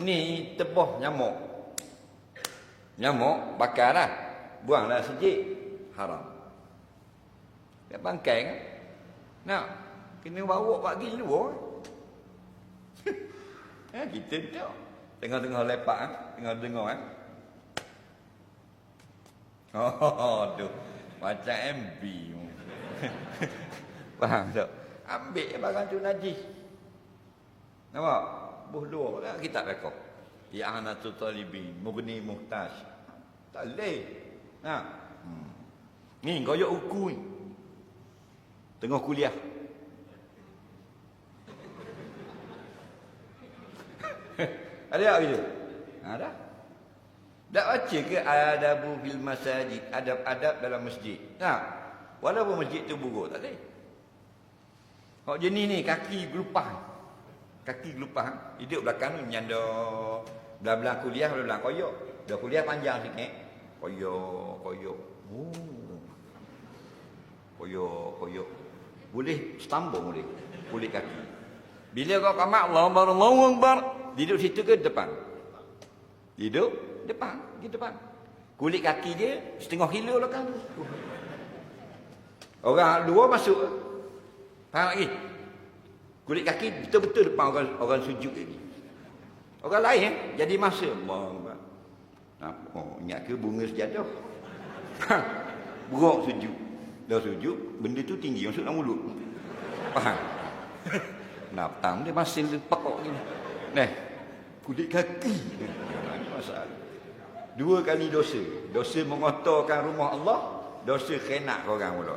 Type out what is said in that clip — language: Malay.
Ni tebah nyamuk. Nyamuk bakarlah. Buanglah sejik. Haram. Kat bangkai kan? Nak kena bawa bagi luar. ha, kita tak. Tengah-tengah lepak kan? Tengah dengar kan? Oh, tu. Macam MB. Faham tak? Ambil barang tu najis. Nampak? Buh luar lah kita rekod. I'anatul talibin, mughni muhtaj. Tak boleh. Ha. Hmm. Ni koyok uku ni. Tengah kuliah. Ada tak gitu? Ada. Tak baca ke adabu fil masajid, adab-adab dalam masjid. Ha. Walaupun masjid tu buruk, tak boleh. Kau jenis ni kaki gelupah. Kaki gelupah. Hidup belakang ni menyanda belah-belah kuliah, belah-belah koyok. Dah kuliah panjang sikit. Koyok, koyok. Oh. Koyok, koyok. Boleh stambung boleh. Kulit kaki. Bila kau kamak Allah Akbar, Allahu Akbar. Duduk situ ke depan? Duduk depan, di depan. Kulit kaki dia setengah kilo belakang tu. Orang dua masuk. Faham lagi? Kulit kaki betul-betul depan orang orang sujud ini. Orang lain eh, jadi masa. Allah Apa? Oh, ingat ke bunga sejadah? Buruk sujud. Dah sujud, benda tu tinggi masuk dalam mulut. Faham? Nak petang dia masih pekok gini. Nah, kulit kaki. Masalah. Dua kali dosa. Dosa mengotorkan rumah Allah, dosa khenak orang pula.